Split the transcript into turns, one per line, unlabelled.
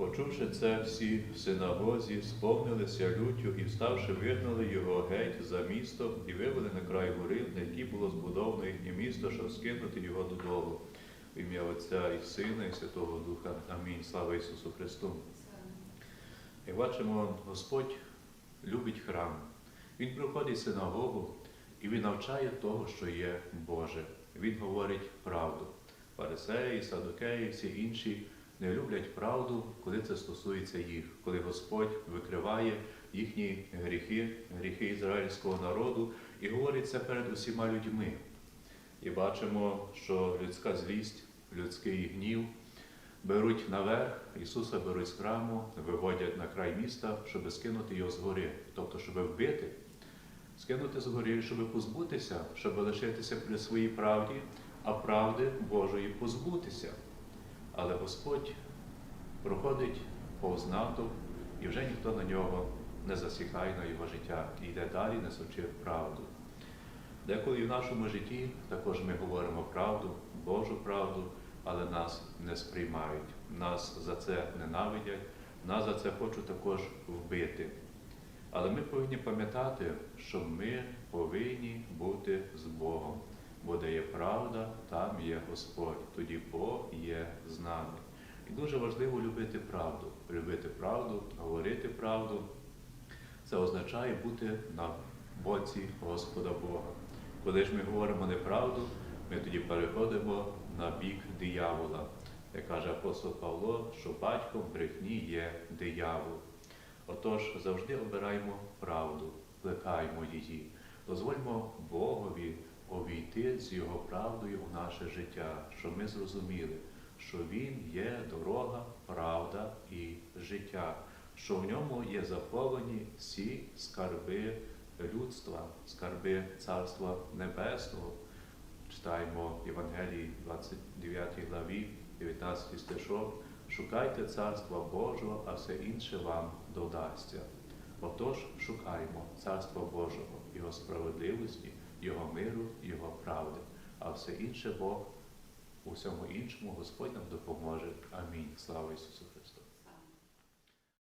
Почувши це, всі в синагозі сповнилися люттю і, вставши, вигнали його геть за місто і вивели на край гори, на якій було збудовано їхнє місто, щоб скинути його додолу. В ім'я Отця і Сина, і Святого Духа. Амінь. Слава Ісусу Христу. І бачимо, Господь любить храм. Він приходить в синагогу і він навчає того, що є Боже. Він говорить правду. Фарисеї, садокеї, всі інші не люблять правду, коли це стосується їх, коли Господь викриває їхні гріхи, гріхи ізраїльського народу і говорить це перед усіма людьми. І бачимо, що людська злість, людський гнів беруть наверх, Ісуса беруть з храму, виводять на край міста, щоб скинути його з гори, тобто, щоб вбити, скинути з гори, щоб позбутися, щоб лишитися при своїй правді, а правди Божої позбутися. Але Господь проходить повз натовп, і вже ніхто на нього не засікає на його життя і йде далі, несучи правду. Деколи в нашому житті також ми говоримо правду, Божу правду, але нас не сприймають, нас за це ненавидять, нас за це хочуть також вбити. Але ми повинні пам'ятати, що ми повинні бути з Богом, бо де є правда, там є Господь, тоді Бог є з нами. І дуже важливо любити правду, любити правду, говорити правду. Це означає бути на боці Господа Бога. Коли ж ми говоримо неправду, ми тоді переходимо на бік диявола. Як каже апостол Павло, що батьком брехні є диявол. Отож, завжди обираємо правду, плекаємо її, дозвольмо Богові увійти з Його правдою у наше життя, щоб ми зрозуміли, що Він є дорога, правда і життя, що в ньому є заховані всі скарби людства, скарби Царства Небесного. Читаємо в Євангелії 29 главі, 19 стишок. Шукайте Царства Божого, а все інше вам додасться. Отож, шукаємо Царства Божого, Його справедливості, Його миру, правди, а все інше Бог у всьому іншому Господь нам допоможе. Амінь. Слава Ісусу Христу!